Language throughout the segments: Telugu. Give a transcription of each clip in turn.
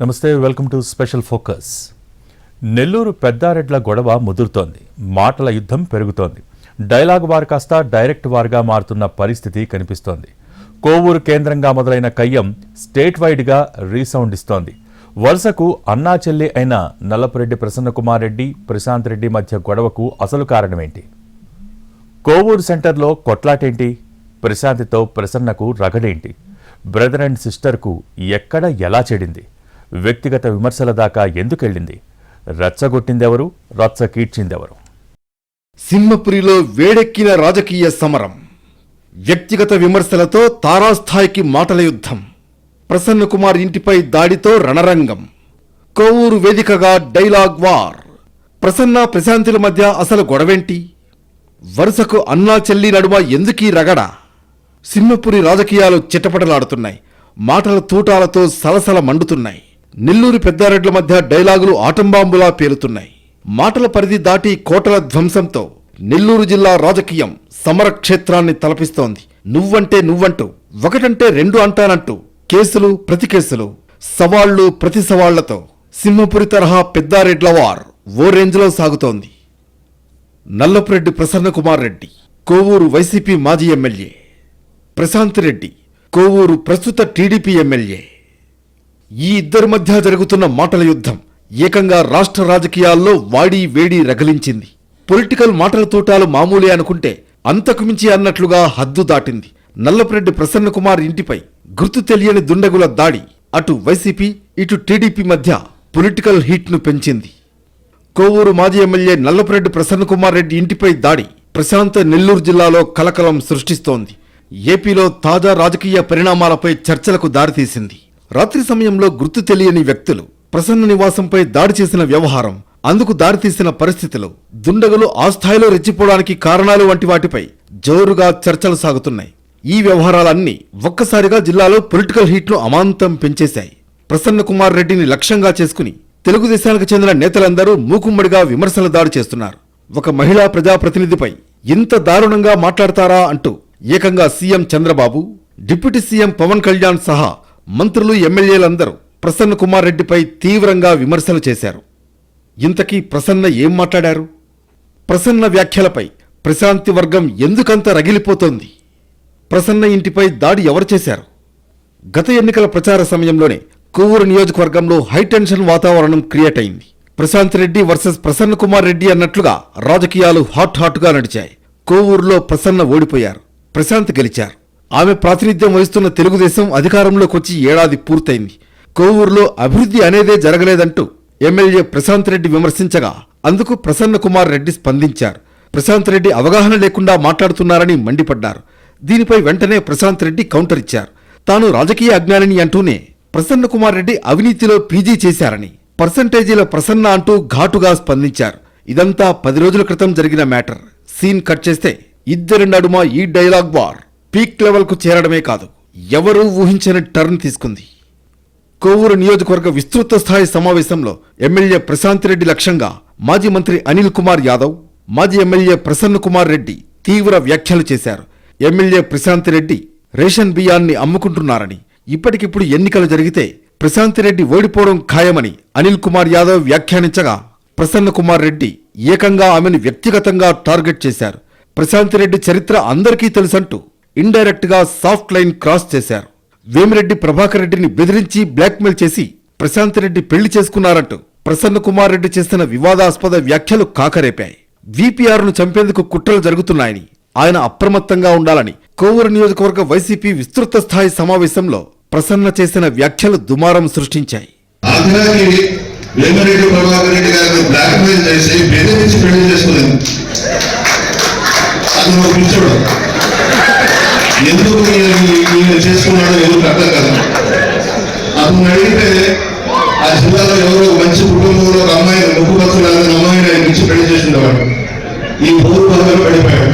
నమస్తే welcome to special focus. Nellore పెద్దారెడ్ల గొడవ ముదురుతోంది మాటల యుద్ధం పెరుగుతోంది. డైలాగ్ వార్ కాస్త డైరెక్ట్ వార్గా మారుతున్న పరిస్థితి కనిపిస్తోంది. కోవూరు కేంద్రంగా మొదలైన కయ్యం స్టేట్ వైడ్గా రీసౌండ్ ఇస్తోంది. వరుసకు అన్నా చెల్లి అయిన నల్లపురెడ్డి ప్రసన్నకుమార్ రెడ్డి ప్రశాంత్ రెడ్డి మధ్య గొడవకు అసలు కారణమేంటి? కోవూరు సెంటర్లో కొట్లాటేంటి? ప్రశాంతితో ప్రసన్నకు రగడేంటి? బ్రదర్ అండ్ సిస్టర్కు ఎక్కడ ఎలా చెడింది వ్యక్తిగత విమర్శల దాకా ఎందుకెళ్ళింది? రచ్చగొట్టిందెవరు? రచ్చ కీడ్చిందెవరు సింహపురిలో వేడెక్కిన రాజకీయ సమరం. వ్యక్తిగత విమర్శలతో తారాస్థాయికి మాటల యుద్ధం. ప్రసన్నకుమార్ ఇంటిపై దాడితో రణరంగం. కోవూరు వేదికగా డైలాగ్ వార్. ప్రసన్న ప్రశాంతుల మధ్య అసలు గొడవేంటి? వరుసకు అన్నా చెల్లి నడుమ ఎందుకీ రగడ? సింహపురి రాజకీయాలు చిట్టపటలాడుతున్నాయి మాటల తూటాలతో సలసల మండుతున్నాయి. నెల్లూరు పెద్దారెడ్ల మధ్య డైలాగులు ఆటంబాంబులా పేలుతున్నాయి. మాటల పరిధి దాటి కోటల ధ్వంసంతో నెల్లూరు జిల్లా రాజకీయం సమరక్షేత్రాన్ని తలపిస్తోంది. నువ్వంటే నువ్వంటూ ఒకటంటే రెండు అంటానంటూ కేసులు ప్రతి కేసులు సవాళ్ళు ప్రతి సవాళ్ళతో సింహపురి తరహా పెద్దారెడ్ల వార్ ఓ రేంజ్లో సాగుతోంది. నల్లపురెడ్డి ప్రసన్న కుమార్ రెడ్డి కోవూరు వైసీపీ మాజీ ఎమ్మెల్యే ప్రశాంత్ రెడ్డి కోవూరు ప్రస్తుత టీడీపీ ఎమ్మెల్యే ఈ ఇద్దరి మధ్య జరుగుతున్న మాటల యుద్ధం ఏకంగా రాష్ట్ర రాజకీయాల్లో వాడి వేడి రగిలించింది. పొలిటికల్ మాటల తోటాలు మామూలే అనుకుంటే అంతకు మించి అన్నట్లుగా హద్దు దాటింది. నల్లపరెడ్డి ప్రసన్నకుమార్ ఇంటిపై గుర్తు తెలియని దుండగుల దాడి అటు వైసీపీ ఇటు టీడీపీ మధ్య పొలిటికల్ హీట్ను పెంచింది. కోవూరు మాజీ ఎమ్మెల్యే నల్లపరెడ్డి ప్రసన్నకుమార్ రెడ్డి ఇంటిపై దాడి ప్రశాంత నెల్లూరు జిల్లాలో కలకలం సృష్టిస్తోంది. ఏపీలో తాజా రాజకీయ పరిణామాలపై చర్చలకు దారితీసింది. రాత్రి సమయంలో గుర్తు తెలియని వ్యక్తులు ప్రసన్న నివాసంపై దాడి చేసిన వ్యవహారం అందుకు దారితీసిన పరిస్థితులు దుండగులు ఆ స్థాయిలో రెచ్చిపోవడానికి కారణాలు వంటి వాటిపై జోరుగా చర్చలు సాగుతున్నాయి. ఈ వ్యవహారాలన్నీ ఒక్కసారిగా జిల్లాలో పొలిటికల్ హీట్ను అమాంతం పెంచేశాయి. ప్రసన్న కుమార్ రెడ్డిని లక్ష్యంగా చేసుకుని తెలుగుదేశానికి చెందిన నేతలందరూ మూకుమ్మడిగా విమర్శల దాడి చేస్తున్నారు. ఒక మహిళా ప్రజాప్రతినిధిపై ఇంత దారుణంగా మాట్లాడతారా అంటూ ఏకంగా CM Chandrababu deputy CM Pawan Kalyan సహా మంత్రులు ఎమ్మెల్యేలందరూ ప్రసన్న కుమార్ రెడ్డిపై తీవ్రంగా విమర్శలు చేశారు. ఇంతకీ ప్రసన్న ఏం మాట్లాడారు? ప్రసన్న వ్యాఖ్యలపై ప్రశాంతి వర్గం ఎందుకంత రగిలిపోతోంది? ప్రసన్న ఇంటిపై దాడి ఎవరు చేశారు? గత ఎన్నికల ప్రచార సమయంలోనే కొవ్వూరు నియోజకవర్గంలో హైటెన్షన్ వాతావరణం క్రియేట్ అయింది. ప్రశాంత్ రెడ్డి వర్సెస్ ప్రసన్న కుమార్ రెడ్డి అన్నట్లుగా రాజకీయాలు హాట్ హాట్గా నడిచాయి. కోవూరులో ప్రసన్న ఓడిపోయారు. ప్రశాంత్ గెలిచారు. ఆమె ప్రాతినిధ్యం వహిస్తున్న తెలుగుదేశం అధికారంలోకి వచ్చి ఏడాది పూర్తయింది. కోవూరులో అభివృద్ధి అనేదే జరగలేదంటూ ఎమ్మెల్యే ప్రశాంత్ రెడ్డి విమర్శించగా అందుకు ప్రసన్న కుమార్ రెడ్డి స్పందించారు. ప్రశాంత్ రెడ్డి అవగాహన లేకుండా మాట్లాడుతున్నారని మండిపడ్డారు. దీనిపై వెంటనే ప్రశాంత్ రెడ్డి కౌంటర్ ఇచ్చారు. తాను రాజకీయ అజ్ఞానిని అంటూనే ప్రసన్న కుమార్ రెడ్డి అవినీతిలో పీజీ చేశారని పర్సంటేజీల ప్రసన్న అంటూ ఘాటుగా స్పందించారు. ఇదంతా పది రోజుల క్రితం జరిగిన మ్యాటర్. సీన్ కట్ చేస్తే ఇద్దరి నడుమ ఈ డైలాగ్ వార్ పీక్ లెవెల్కు చేరడమే కాదు ఎవరూ ఊహించని టర్న్ తీసుకుంది. కోవూరు నియోజకవర్గ విస్తృత స్థాయి సమావేశంలో ఎమ్మెల్యే ప్రశాంత్ రెడ్డి లక్ష్యంగా మాజీ మంత్రి అనిల్ కుమార్ యాదవ్ మాజీ ఎమ్మెల్యే ప్రసన్న కుమార్ రెడ్డి తీవ్ర వ్యాఖ్యలు చేశారు. ఎమ్మెల్యే ప్రశాంత్ రెడ్డి రేషన్ బియ్యాన్ని అమ్ముకుంటున్నారని ఇప్పటికిప్పుడు ఎన్నికలు జరిగితే ప్రశాంత్ రెడ్డి ఓడిపోవడం ఖాయమని అనిల్ కుమార్ యాదవ్ వ్యాఖ్యానించగా ప్రసన్న కుమార్ రెడ్డి ఏకంగా ఆమెను వ్యక్తిగతంగా టార్గెట్ చేశారు. ప్రశాంత్ రెడ్డి చరిత్ర అందరికీ తెలుసంటూ ఇండైరెక్ట్గా సాఫ్ట్ లైన్ క్రాస్ చేశారు. వేమిరెడ్డి ప్రభాకర్ రెడ్డిని బెదిరించి బ్లాక్మెయిల్ చేసి ప్రశాంత్ రెడ్డి పెళ్ళి చేసుకున్నారంటూ ప్రసన్న కుమార్ రెడ్డి చేసిన వివాదాస్పద వ్యాఖ్యలు కాకరేపాయి. VPR ను చంపేందుకు కుట్రలు జరుగుతున్నాయని ఆయన అప్రమత్తంగా ఉండాలని కోవూరు నియోజకవర్గ వైసీపీ విస్తృత స్థాయి సమావేశంలో ప్రసన్న చేసిన వ్యాఖ్యలు దుమారం సృష్టించాయి. చేసి ఎందుకు ఈయన- చేసుకున్నాడో ఎవరికి అర్థం కదా. అతను అడిగితే ఆ జిల్లాలో ఎవరో మంచి కుటుంబంలో ఒక అమ్మాయిని ముక్కు పచ్చలాగా అమ్మాయిని ఆయన ఇచ్చి పెళ్ళి చేసిండేవాడు. ఈ ఊరు పదవిలో పడిపోయాడు.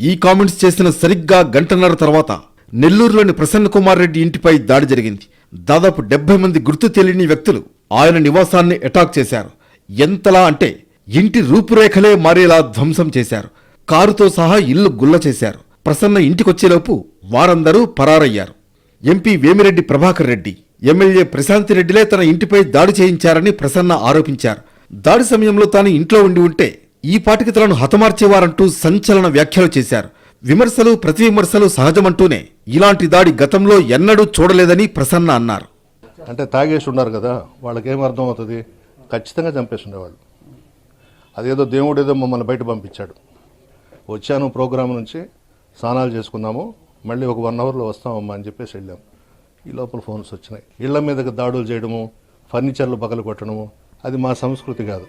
ఈ కామెంట్స్ చేసిన సరిగ్గా గంటన్నర తర్వాత నెల్లూరులోని ప్రసన్న కుమార్ రెడ్డి ఇంటిపై దాడి జరిగింది. దాదాపు డెబ్బై మంది గుర్తు తెలియని వ్యక్తులు ఆయన నివాసాన్ని అటాక్ చేశారు. ఎంతలా అంటే ఇంటి రూపురేఖలే మారేలా ధ్వంసం చేశారు. కారుతో సహా ఇల్లు గుల్ల చేశారు. ప్రసన్న ఇంటికొచ్చేలోపు వారందరూ పరారయ్యారు. ఎంపీ వేమిరెడ్డి ప్రభాకర్ రెడ్డి ఎమ్మెల్యే ప్రశాంతి రెడ్డిలే తన ఇంటిపై దాడి చేయించారని ప్రసన్న ఆరోపించారు. దాడి సమయంలో తాను ఇంట్లో ఉండి ఉంటే ఈ పాటికి తనను హతమార్చేవారంటూ సంచలన వ్యాఖ్యలు చేశారు. విమర్శలు ప్రతి విమర్శలు సహజమంటూనే ఇలాంటి దాడి గతంలో ఎన్నడూ చూడలేదని ప్రసన్న అన్నారు. అంటే తాగేసి ఉన్నారు కదా వాళ్ళకేం అర్థం అవుతుంది? ఖచ్చితంగా చంపేసి ఉండేవాళ్ళు. అదేదో దేవుడేదో మమ్మల్ని బయట పంపించాడు. వచ్చాను ప్రోగ్రాం నుంచి స్నానాలు చేసుకున్నాము. మళ్ళీ ఒక వన్ అవర్లో వస్తామమ్మా అని చెప్పేసి వెళ్ళాం. ఈ లోపల ఫోన్స్ వచ్చినాయి. ఇళ్ళ మీదకి దాడులు చేయడము ఫర్నిచర్లు పగలు కొట్టడము అది మా సంస్కృతి కాదు.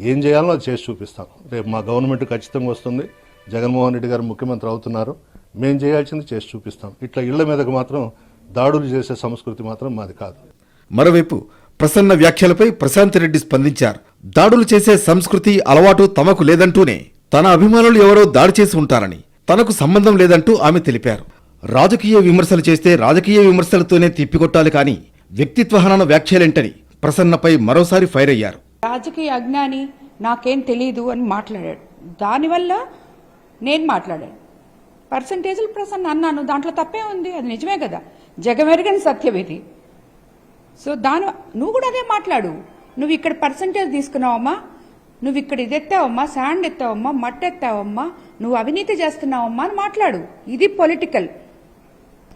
ఏం చేయాలో అది చేసి చూపిస్తాం. రేపు మా గవర్నమెంట్ ఖచ్చితంగా వస్తుంది. జగన్మోహన్ రెడ్డి గారు ముఖ్యమంత్రి అవుతున్నారు. మేము చేయాల్సింది చేసి చూపిస్తాం. ఇట్లా ఇళ్ళ మీదకి మాత్రం దాడులు చేసే సంస్కృతి మాత్రం మాది కాదు. మరోవైపు ప్రసన్న వ్యాఖ్యలపై ప్రశాంత్ రెడ్డి స్పందించారు. దాడులు చేసే సంస్కృతి అలవాటు తమకు లేదంటూనే తన అభిమానులు ఎవరో దాడి చేసి ఉంటారని తనకు సంబంధం లేదంటూ ఆమె తెలిపారు. రాజకీయ విమర్శలు చేస్తే రాజకీయ విమర్శలతోనే తిప్పికొట్టాలి కానీ వ్యక్తిత్వహనన వ్యాఖ్యలేంటని ప్రసన్నపై మరోసారి ఫైర్ అయ్యారు. రాజకీయ అజ్ఞాని నాకేం తెలియదు అని మాట్లాడాడు. దానివల్ల నేను మాట్లాడాను. పర్సంటేజ్లు ప్రసన్న అన్నాను దాంట్లో తప్పే ఉంది అది నిజమే కదా. జగమెరగని సత్యం ఇది. సో దాని నువ్వు కూడా అదే మాట్లాడు. నువ్వు ఇక్కడ పర్సంటేజ్ తీసుకున్నావమ్మా? నువ్వు ఇక్కడ ఇది ఎత్తావమ్మా శాండ్ ఎత్తావమ్మా మట్టి ఎత్తావమ్మా నువ్వు అవినీతి చేస్తున్నావమ్మా అని మాట్లాడు. ఇది పొలిటికల్.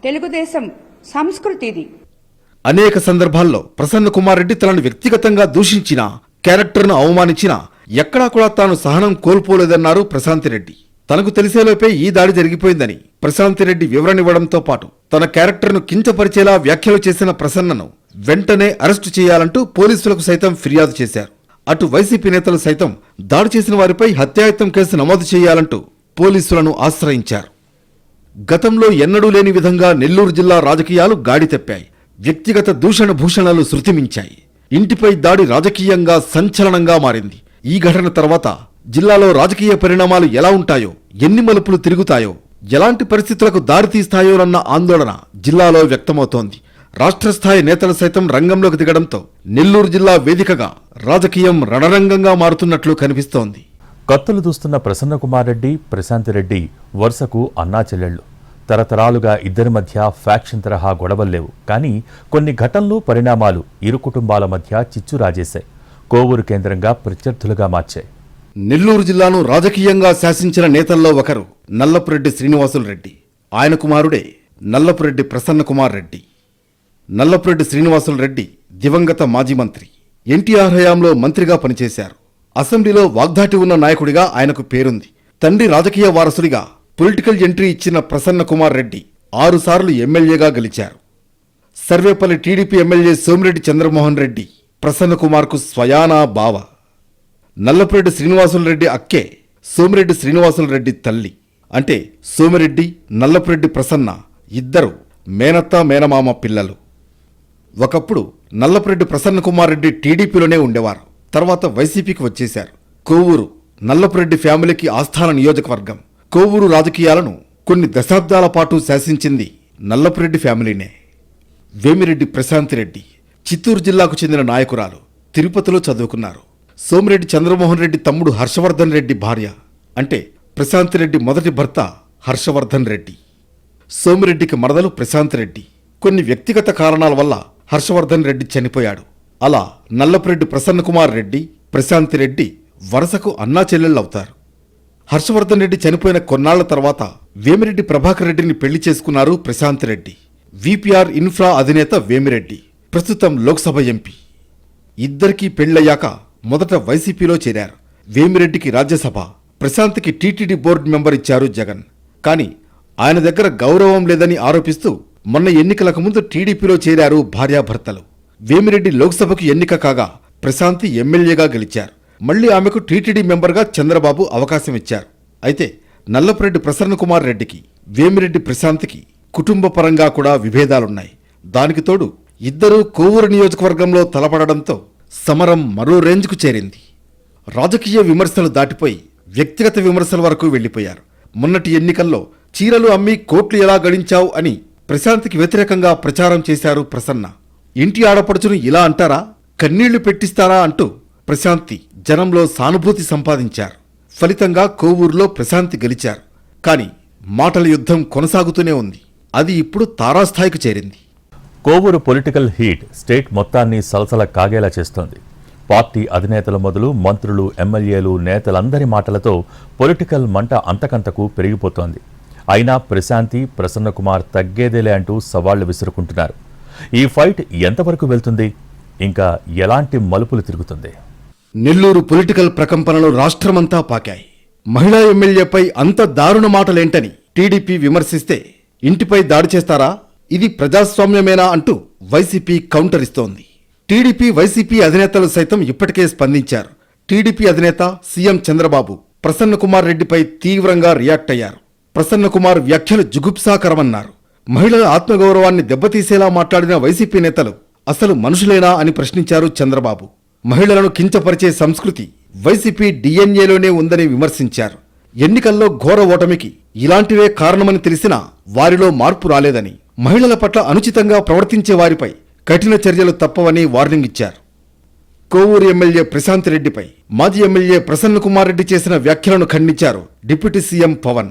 తెలుగుదేశం సంస్కృతి ఇది అనేక సందర్భాల్లో ప్రసన్న కుమార్ రెడ్డి తనను వ్యక్తిగతంగా దూషించినా క్యారెక్టర్ను అవమానించినా ఎక్కడా కూడా తాను సహనం కోల్పోలేదన్నారు ప్రశాంతిరెడ్డి తనకు తెలిసేలోపే ఈ దాడి జరిగిపోయిందని ప్రశాంతిరెడ్డి వివరణివ్వడంతో పాటు తన క్యారెక్టర్ను కించపరిచేలా వ్యాఖ్యలు చేసిన ప్రసన్నను వెంటనే అరెస్టు చేయాలంటూ పోలీసులకు సైతం ఫిర్యాదు చేశారు. అటు వైసీపీ నేతలు సైతం దాడి చేసిన వారిపై హత్యాయత్నం కేసు నమోదు చేయాలంటూ పోలీసులను ఆశ్రయించారు. గతంలో ఎన్నడూ లేని విధంగా నెల్లూరు జిల్లా రాజకీయాలు గాడి తెప్పాయి. వ్యక్తిగత దూషణ భూషణలు శృతిమించాయి. ఇంటిపై దాడి రాజకీయంగా సంచలనంగా మారింది. ఈ ఘటన తర్వాత జిల్లాలో రాజకీయ పరిణామాలు ఎలా ఉంటాయో ఎన్ని మలుపులు తిరుగుతాయో ఎలాంటి పరిస్థితులకు దారితీస్తాయోనన్న ఆందోళన జిల్లాలో వ్యక్తమవుతోంది. రాష్ట్ర స్థాయి నేతలు సైతం రంగంలోకి దిగడంతో నెల్లూరు జిల్లా వేదికగా రాజకీయం రణరంగంగా మారుతున్నట్లు కనిపిస్తోంది. కత్తులు దూస్తున్న ప్రసన్న కుమార్ రెడ్డి ప్రశాంత్ రెడ్డి వరుసకు అన్నా చెల్లెళ్ళు. తరతరాలుగా ఇద్దరి మధ్య ఫ్యాక్షన్ తరహా గొడవల్లేవు కానీ కొన్ని ఘటనలు పరిణామాలు ఇరు కుటుంబాల మధ్య చిచ్చు రాజేశాయి. కోవూరు కేంద్రంగా ప్రత్యర్థులుగా మార్చాయి. నెల్లూరు జిల్లాను రాజకీయంగా శాసించిన నేతల్లో ఒకరు నల్లపురెడ్డి శ్రీనివాసులు రెడ్డి. ఆయన కుమారుడే నల్లపురెడ్డి ప్రసన్న కుమార్ రెడ్డి. నల్లపురెడ్డి శ్రీనివాసులు రెడ్డి దివంగత మాజీ మంత్రి. ఎన్టీఆర్ హయాంలో మంత్రిగా పనిచేశారు. అసెంబ్లీలో వాగ్దాటి ఉన్న నాయకుడిగా ఆయనకు పేరుంది. తండ్రి రాజకీయ వారసుడిగా పొలిటికల్ ఎంట్రీ ఇచ్చిన ప్రసన్న కుమార్ రెడ్డి ఆరుసార్లు ఎమ్మెల్యేగా గెలిచారు. సర్వేపల్లి టీడీపీ ఎమ్మెల్యే సోమిరెడ్డి చంద్రమోహన్ రెడ్డి ప్రసన్న కుమార్కు స్వయానా బావ. నల్లపురెడ్డి శ్రీనివాసులు రెడ్డి అక్కే సోమిరెడ్డి శ్రీనివాసులు రెడ్డి తల్లి. అంటే సోమిరెడ్డి నల్లపురెడ్డి ప్రసన్న ఇద్దరు మేనత్త మేనమామ పిల్లలు. ఒకప్పుడు నల్లపురెడ్డి ప్రసన్న కుమార్ రెడ్డి టీడీపీలోనే ఉండేవారు. తర్వాత వైసీపీకి వచ్చేశారు. కోవూరు నల్లపురెడ్డి ఫ్యామిలీకి ఆస్థాన నియోజకవర్గం. కోవూరు రాజకీయాలను కొన్ని దశాబ్దాల పాటు శాసించింది నల్లపురెడ్డి ఫ్యామిలీనే. వేమిరెడ్డి ప్రశాంతి రెడ్డి చిత్తూరు జిల్లాకు చెందిన నాయకురాలు తిరుపతిలో చదువుకున్నారు. సోమిరెడ్డి చంద్రమోహన్ రెడ్డి తమ్ముడు హర్షవర్ధన్ రెడ్డి భార్య అంటే ప్రశాంతి రెడ్డి మొదటి భర్త హర్షవర్ధన్ రెడ్డి. సోమిరెడ్డికి మరదలు ప్రశాంత్ రెడ్డి కొన్ని వ్యక్తిగత కారణాల వల్ల హర్షవర్ధన్ రెడ్డి చనిపోయాడు. అలా నల్లపురెడ్డి ప్రసన్నకుమార్ రెడ్డి ప్రశాంతి రెడ్డి వరుసకు అన్నా చెల్లెళ్ళవుతారు. హర్షవర్ధన్ రెడ్డి చనిపోయిన కొన్నాళ్ళ తర్వాత వేమిరెడ్డి ప్రభాకర్ రెడ్డిని పెళ్ళి చేసుకున్నారు ప్రశాంతి రెడ్డి. విపిఆర్ ఇన్ఫ్రా అధినేత వేమిరెడ్డి ప్రస్తుతం లోక్సభ ఎంపీ. ఇద్దరికీ పెళ్ళయ్యాక మొదట వైసీపీలో చేరారు. వేమిరెడ్డికి రాజ్యసభ ప్రశాంత్కి టీటీడీ బోర్డు మెంబర్ ఇచ్చారు జగన్. కానీ ఆయన దగ్గర గౌరవం లేదని ఆరోపిస్తూ మొన్న ఎన్నికలకు ముందు టీడీపీలో చేరారు భార్యాభర్తలు. వేమిరెడ్డి లోక్సభకు ఎన్నిక కాగా ప్రశాంతి ఎమ్మెల్యేగా గెలిచారు. మళ్ళీ ఆమెకు టీటీడీ మెంబర్గా చంద్రబాబు అవకాశం ఇచ్చారు. అయితే నల్లపురెడ్డి ప్రసన్న కుమార్ రెడ్డికి వేమిరెడ్డి ప్రశాంత్కి కుటుంబ పరంగా కూడా విభేదాలున్నాయి. దానికి తోడు ఇద్దరూ కోవూరు నియోజకవర్గంలో తలపడడంతో సమరం మరో రేంజ్కు చేరింది. రాజకీయ విమర్శలు దాటిపోయి వ్యక్తిగత విమర్శల వరకు వెళ్ళిపోయారు మొన్నటి ఎన్నికల్లో చీరలు అమ్మి కోట్లు ఎలా గడించావు అని ప్రశాంత్కి వ్యతిరేకంగా ప్రచారం చేశారు ప్రసన్న. ఇంటి ఆడపడుచును ఇలా అంటారా? కన్నీళ్ళు పెట్టిస్తారా అంటూ ప్రశాంతి జనంలో సానుభూతి సంపాదించారు. ఫలితంగా కోవూరులో ప్రశాంతి గెలిచారు. కానీ మాటల యుద్ధం కొనసాగుతూనే ఉంది. అది ఇప్పుడు తారాస్థాయికి చేరింది. కోవూరు పొలిటికల్ హీట్ స్టేట్ మొత్తాన్ని సలసల కాగేలా చేస్తోంది. పార్టీ అధినేతల మొదలు మంత్రులు ఎమ్మెల్యేలు నేతలందరి మాటలతో పొలిటికల్ మంట అంతకంతకు పెరిగిపోతోంది. అయినా ప్రశాంతి ప్రసన్నకుమార్ తగ్గేదేలే అంటూ సవాళ్ళు విసురుకుంటున్నారు. ఈ ఫైట్ ఎంతవరకు వెళ్తుంది? ఇంకా ఎలాంటి మలుపులు తిరుగుతుంది? నెల్లూరు పొలిటికల్ ప్రకంపనలు రాష్ట్రమంతా పాకాయి. మహిళా ఎమ్మెల్యేపై అంత దారుణ మాటలేంటని టీడీపీ విమర్శిస్తే ఇంటిపై దాడి చేస్తారా? ఇది ప్రజాస్వామ్యమేనా అంటూ వైసీపీ కౌంటర్ ఇస్తోంది టీడీపీ వైసీపీ అధినేతలు సైతం ఇప్పటికే స్పందించారు. టీడీపీ అధినేత సీఎం చంద్రబాబు ప్రసన్న కుమార్ రెడ్డిపై తీవ్రంగా రియాక్ట్ అయ్యారు. ప్రసన్న కుమార్ వ్యాఖ్యలు జుగుప్సాకరమన్నారు. మహిళల ఆత్మగౌరవాన్ని దెబ్బతీసేలా మాట్లాడిన వైసీపీ నేతలు అసలు మనుషులేనా అని ప్రశ్నించారు చంద్రబాబు. మహిళలను కించపరిచే సంస్కృతి వైసీపీ డిఎన్ఏలోనే ఉందని విమర్శించారు. ఎన్నికల్లో ఘోర ఓటమికి ఇలాంటివే కారణమని తెలిసినా వారిలో మార్పు రాలేదని మహిళల పట్ల అనుచితంగా ప్రవర్తించే వారిపై కఠిన చర్యలు తప్పవని వార్నింగ్ ఇచ్చారు. కోవూరు ఎమ్మెల్యే ప్రశాంత్ రెడ్డిపై మాజీ ఎమ్మెల్యే ప్రసన్న కుమార్ రెడ్డి చేసిన వ్యాఖ్యలను ఖండించారు డిప్యూటీ సీఎం పవన్.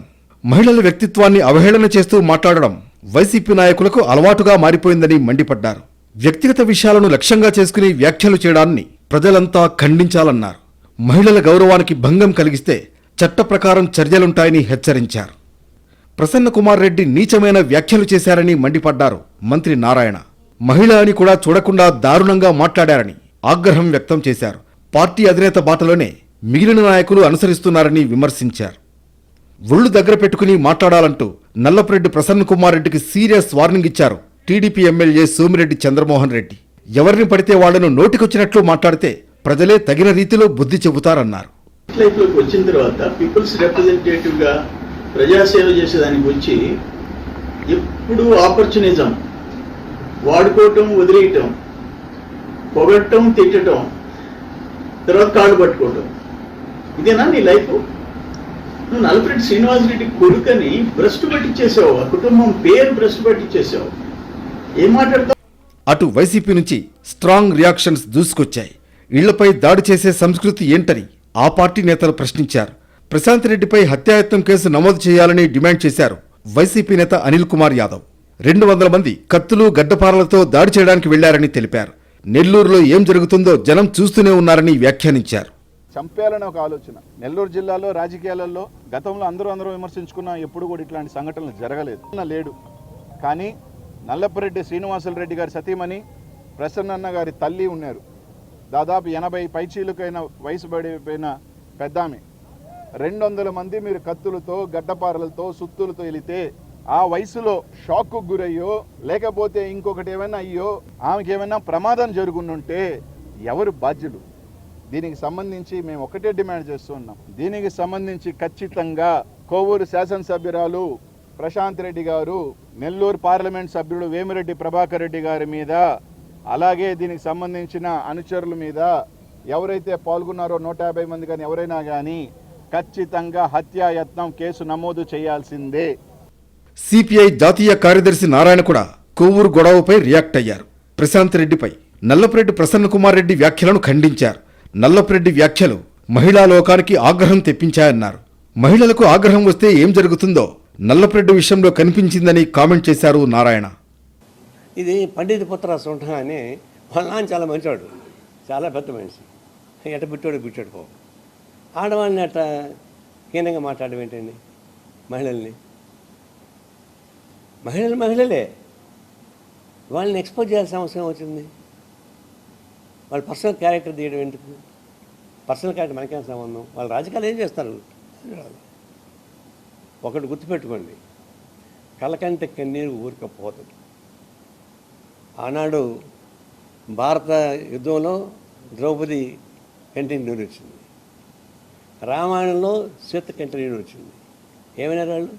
మహిళల వ్యక్తిత్వాన్ని అవహేళన చేస్తూ మాట్లాడడం వైసీపీ నాయకులకు అలవాటుగా మారిపోయిందని మండిపడ్డారు. వ్యక్తిగత విషయాలను లక్ష్యంగా చేసుకుని వ్యాఖ్యలు చేయడాన్ని ప్రజలంతా ఖండించాలన్నారు. మహిళల గౌరవానికి భంగం కలిగిస్తే చట్ట ప్రకారం చర్యలుంటాయని హెచ్చరించారు. ప్రసన్న కుమార్ రెడ్డి నీచమైన వ్యాఖ్యలు చేశారని మండిపడ్డారు మంత్రి నారాయణ. మహిళ అని కూడా చూడకుండా దారుణంగా మాట్లాడారని ఆగ్రహం వ్యక్తం చేశారు. పార్టీ అధినేత బాటలోనే మిగిలిన నాయకులు అనుసరిస్తున్నారని విమర్శించారు. ఒళ్ళు దగ్గర పెట్టుకుని మాట్లాడాలంటూ నల్లపురెడ్డి ప్రసన్న కుమార్ రెడ్డికి సీరియస్ వార్నింగ్ ఇచ్చారు టీడీపీ ఎమ్మెల్యే సోమిరెడ్డి చంద్రమోహన్ రెడ్డి. ఎవరిని పడితే వాళ్ళను నోటికొచ్చినట్లు మాట్లాడితే ప్రజలే తగిన రీతిలో బుద్ధి చెబుతారన్నారు. లైఫ్ వచ్చిన తర్వాత పీపుల్స్ రిప్రజెంటేటివ్గా ప్రజాసేవ చేసేదానికి వచ్చి ఎప్పుడు ఆపర్చునిజం వాడుకోవటం వదిలేయటం పొగట్టం తిట్టడం తర్వాత కాళ్ళు పట్టుకోవటం. ఇదేనా నీ లైఫ్? నువ్వు నలపరెడ్డి శ్రీనివాసరెడ్డి కొడుకని భ్రష్టు పట్టించేసావు ఆ కుటుంబం పేరు భ్రష్టు పట్టించేసావు ఏం మాట్లాడతావు? అటు వైసీపీ నుంచి స్ట్రాంగ్ రియాక్షన్స్ దూసుకొచ్చాయి. ఇళ్ళపై దాడి చేసే సంస్కృతి ఏంటని ఆ పార్టీ నేతలు ప్రశ్నించారు. ప్రశాంత్ రెడ్డిపై హత్యాయత్నం కేసు నమోదు చేయాలని డిమాండ్ చేశారు వైసీపీ నేత అనిల్ కుమార్ యాదవ్. రెండు వందల మంది కత్తులు గడ్డపారలతో దాడి చేయడానికి వెళ్ళారని తెలిపారు. నెల్లూరులో ఏం జరుగుతుందో జనం చూస్తూనే ఉన్నారని వ్యాఖ్యానించారు. చంపేయాలని ఒక ఆలోచన. నెల్లూరు జిల్లాలో రాజకీయాలలో గతంలో అందరూ అందరూ విమర్శించుకున్న ఎప్పుడు కూడా ఇట్లాంటి సంఘటనలు జరగలేదు. లేడు. కానీ నల్లపురెడ్డి శ్రీనివాసులు రెడ్డి గారి సతీమణి ప్రసన్నన్న గారి తల్లి ఉన్నారు. దాదాపు ఎనభై పైచీలకైన వయసు పడిపోయిన పెద్దామె. రెండు వందల మంది మీరు కత్తులతో గడ్డపారలతో సుత్తులతో వెళితే ఆ వయసులో షాక్కు గురయ్యో లేకపోతే ఇంకొకటి ఏమైనా అయ్యో ఆమెకి ఏమైనా ప్రమాదం జరుగునుంటే ఎవరు బాధ్యులు? దీనికి సంబంధించి మేము ఒకటే డిమాండ్ చేస్తున్నాం దీనికి సంబంధించి ఖచ్చితంగా కోవూరు శాసనసభ్యురాలు ప్రశాంత్ రెడ్డి గారు నెల్లూరు పార్లమెంట్ సభ్యుడు వేమిరెడ్డి ప్రభాకర్ రెడ్డి గారి మీద అలాగే దీనికి సంబంధించిన అనుచరుల మీద ఎవరైతే పాల్గొన్నారో నూట యాభై మంది కానీ ఎవరైనా కానీ ఖచ్చితంగా హత్యాయత్నం కేసు నమోదు చేయాల్సిందే. సిపిఐ జాతీయ కార్యదర్శి నారాయణ కూడా కొవ్వూరు గొడవపై రియాక్ట్ అయ్యారు. ప్రశాంత్ రెడ్డిపై నల్లపురెడ్డి ప్రసన్న కుమార్ రెడ్డి వ్యాఖ్యలను ఖండించారు. నల్లపురెడ్డి వ్యాఖ్యలు మహిళా లోకానికి ఆగ్రహం తెప్పించాయన్నారు. మహిళలకు ఆగ్రహం వస్తే ఏం జరుగుతుందో నల్లపురెడ్డి విషయంలో కనిపించిందని కామెంట్ చేశారు నారాయణ. ఇది పండిత పుత్ర సుంఠ అని వాళ్ళ చాలా మంచివాడు చాలా పెద్ద మనిషి. ఎట పుట్టాడు పుట్టాడు పో ఆడవాళ్ళని అట్ట హీనంగా మాట్లాడడం ఏంటండి? మహిళల్ని. మహిళలు మహిళలే. వాళ్ళని ఎక్స్పోజ్ చేయాల్సిన అవసరం వచ్చింది? వాళ్ళ పర్సనల్ క్యారెక్టర్ తీయడం ఎందుకు? పర్సనల్ క్యారెక్టర్ మనకేం సంబంధం? వాళ్ళు రాజకీయాలు ఏం చేస్తారు? ఒకటి గుర్తుపెట్టుకోండి. కలకంటి కన్నీరు ఊరికపోతుంది ఆనాడు భారత యుద్ధంలో ద్రౌపది కంటిని నీరు వచ్చింది. రామాయణంలో సీత కంటి నీరు వచ్చింది. ఏమైనా వాళ్ళు?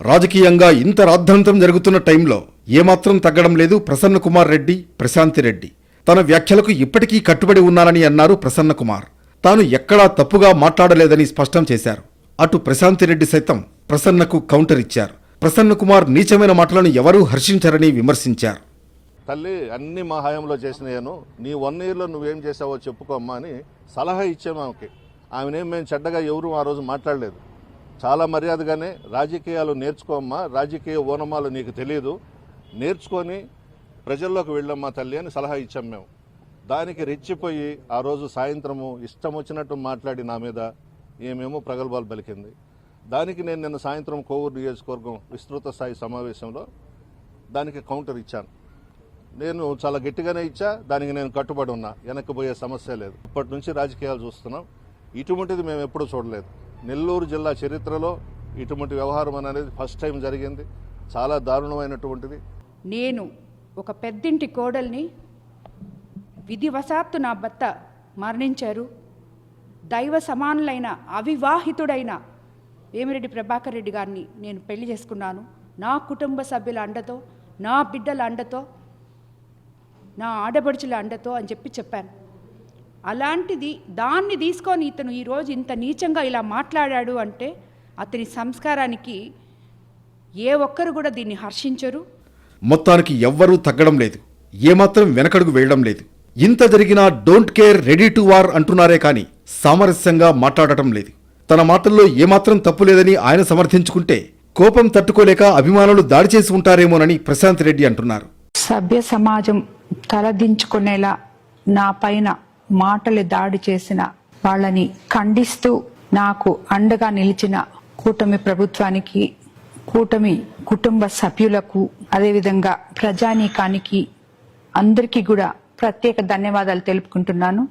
రాజకీయంగా ఇంత రాద్ధాంతం జరుగుతున్న టైంలో ఏమాత్రం తగ్గడం లేదు ప్రసన్న కుమార్ రెడ్డి ప్రశాంతి రెడ్డి. తన వ్యాఖ్యలకు ఇప్పటికీ కట్టుబడి ఉన్నానని అన్నారు ప్రసన్నకుమార్ తాను ఎక్కడా తప్పుగా మాట్లాడలేదని స్పష్టం చేశారు. అటు ప్రశాంతి రెడ్డి సైతం ప్రసన్నకు కౌంటర్ ఇచ్చారు. ప్రసన్నకుమార్ నీచమైన మాటలను ఎవరూ హర్షించారని విమర్శించారు. తల్లి అన్ని మా హయాంలో చేసినాయను నీ వన్ ఇయర్లో నువ్వేం చేసావో చెప్పుకోమ్మా అని సలహా ఇచ్చాము ఆమెకి. ఆమెనేం మేము చెడ్డగా ఎవరూ ఆ రోజు మాట్లాడలేదు. చాలా మర్యాదగానే రాజకీయాలు నేర్చుకోమ్మా రాజకీయ ఓనమాలు నీకు తెలియదు నేర్చుకొని ప్రజల్లోకి వెళ్ళమ్మా తల్లి అని సలహా ఇచ్చాం మేము. దానికి రెచ్చిపోయి ఆ రోజు సాయంత్రము ఇష్టం వచ్చినట్టు మాట్లాడి నా మీద ఏమేమో ప్రగల్భాలు పలికింది. దానికి నేను నిన్న సాయంత్రం కోవూరు నియోజకవర్గం విస్తృత స్థాయి సమావేశంలో దానికి కౌంటర్ ఇచ్చాను. నేను చాలా గట్టిగానే ఇచ్చా దానికి నేను కట్టుబడి ఉన్నా. వెనక్కిపోయే సమస్య లేదు. ఇప్పటి నుంచి రాజకీయాలు చూస్తున్నాం. ఇటువంటిది మేము ఎప్పుడూ చూడలేదు. నెల్లూరు జిల్లా చరిత్రలో ఇటువంటి వ్యవహారం అనేది ఫస్ట్ టైం జరిగింది. చాలా దారుణమైనటువంటిది. నేను ఒక పెద్దింటి కోడల్ని విధివశాత్తు నా భర్త మరణించారు. దైవ సమానులైన అవివాహితుడైన వేమిరెడ్డి ప్రభాకర్ రెడ్డి గారిని నేను పెళ్ళి చేసుకున్నాను. నా కుటుంబ సభ్యుల అండతో నా బిడ్డల అండతో నా ఆడబడుచుల అండతో అని చెప్పి చెప్పాను. అలాంటిది దాన్ని తీసుకొని ఇతను ఈరోజు ఇంత నీచంగా ఇలా మాట్లాడాడు అంటే అతని సంస్కారానికి ఏ ఒక్కరు కూడా దీన్ని హర్షించరు. మొత్తానికి ఎవ్వరూ తగ్గడం లేదు. ఏమాత్రం వెనకడుగు వేయడం లేదు. ఇంత జరిగినా don't care ready to war అంటున్నారే కానీ సామరస్యంగా మాట్లాడటం లేదు. తన మాటల్లో ఏమాత్రం తప్పు లేదని ఆయన సమర్థించుకుంటే కోపం తట్టుకోలేక అభిమానులు దాడి చేసి ఉంటారేమోనని ప్రశాంత్ రెడ్డి అంటున్నారు. సభ్య సమాజం తలదించుకునేలా నా పైన మాటలు దాడి చేసిన వాళ్ళని ఖండిస్తూ నాకు అండగా నిలిచిన కూటమి ప్రభుత్వానికి కూటమి కుటుంబ సభ్యులకు అదేవిధంగా ప్రజానీకానికి అందరికీ కూడా ప్రత్యేక ధన్యవాదాలు తెలుపుకుంటున్నాను.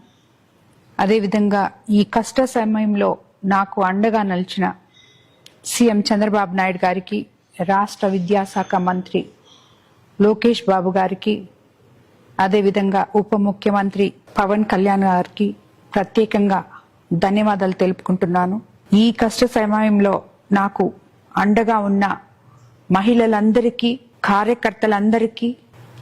అదేవిధంగా ఈ కష్ట సమయంలో నాకు అండగా నిలిచిన సీఎం చంద్రబాబు నాయుడు గారికి రాష్ట్ర విద్యాశాఖ మంత్రి లోకేష్ బాబు గారికి అదేవిధంగా ఉప ముఖ్యమంత్రి పవన్ కళ్యాణ్ గారికి ప్రత్యేకంగా ధన్యవాదాలు తెలుపుకుంటున్నాను. ఈ కష్ట సమయంలో నాకు అండగా ఉన్న మహిళలందరికీ కార్యకర్తలందరికీ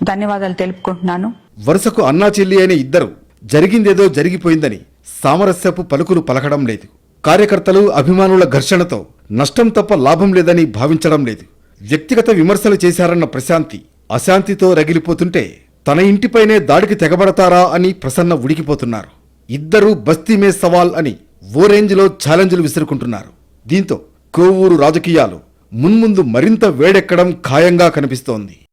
ధన్యవాదాలు తెలుపుకుంటున్నాను. వరుసకు అన్నా చెల్లి అయిన ఇద్దరు జరిగిందేదో జరిగిపోయిందని సామరస్యపు పలుకులు పలకడం లేదు. కార్యకర్తలు అభిమానుల ఘర్షణతో నష్టం తప్ప లాభం లేదని భావించడం లేదు. వ్యక్తిగత విమర్శలు చేశారన్న ప్రశాంతి అశాంతితో రగిలిపోతుంటే తన ఇంటిపైనే దాడికి తెగబడతారా అని ప్రసన్న ఉడికిపోతున్నారు. ఇద్దరూ బస్తీమే సవాల్ అని ఓ రేంజ్లో ఛాలెంజ్లు విసురుకుంటున్నారు. దీంతో కోవూరు రాజకీయాలు. మున్ముందు మరింత వేడెక్కడం ఖాయంగా కనిపిస్తోంది.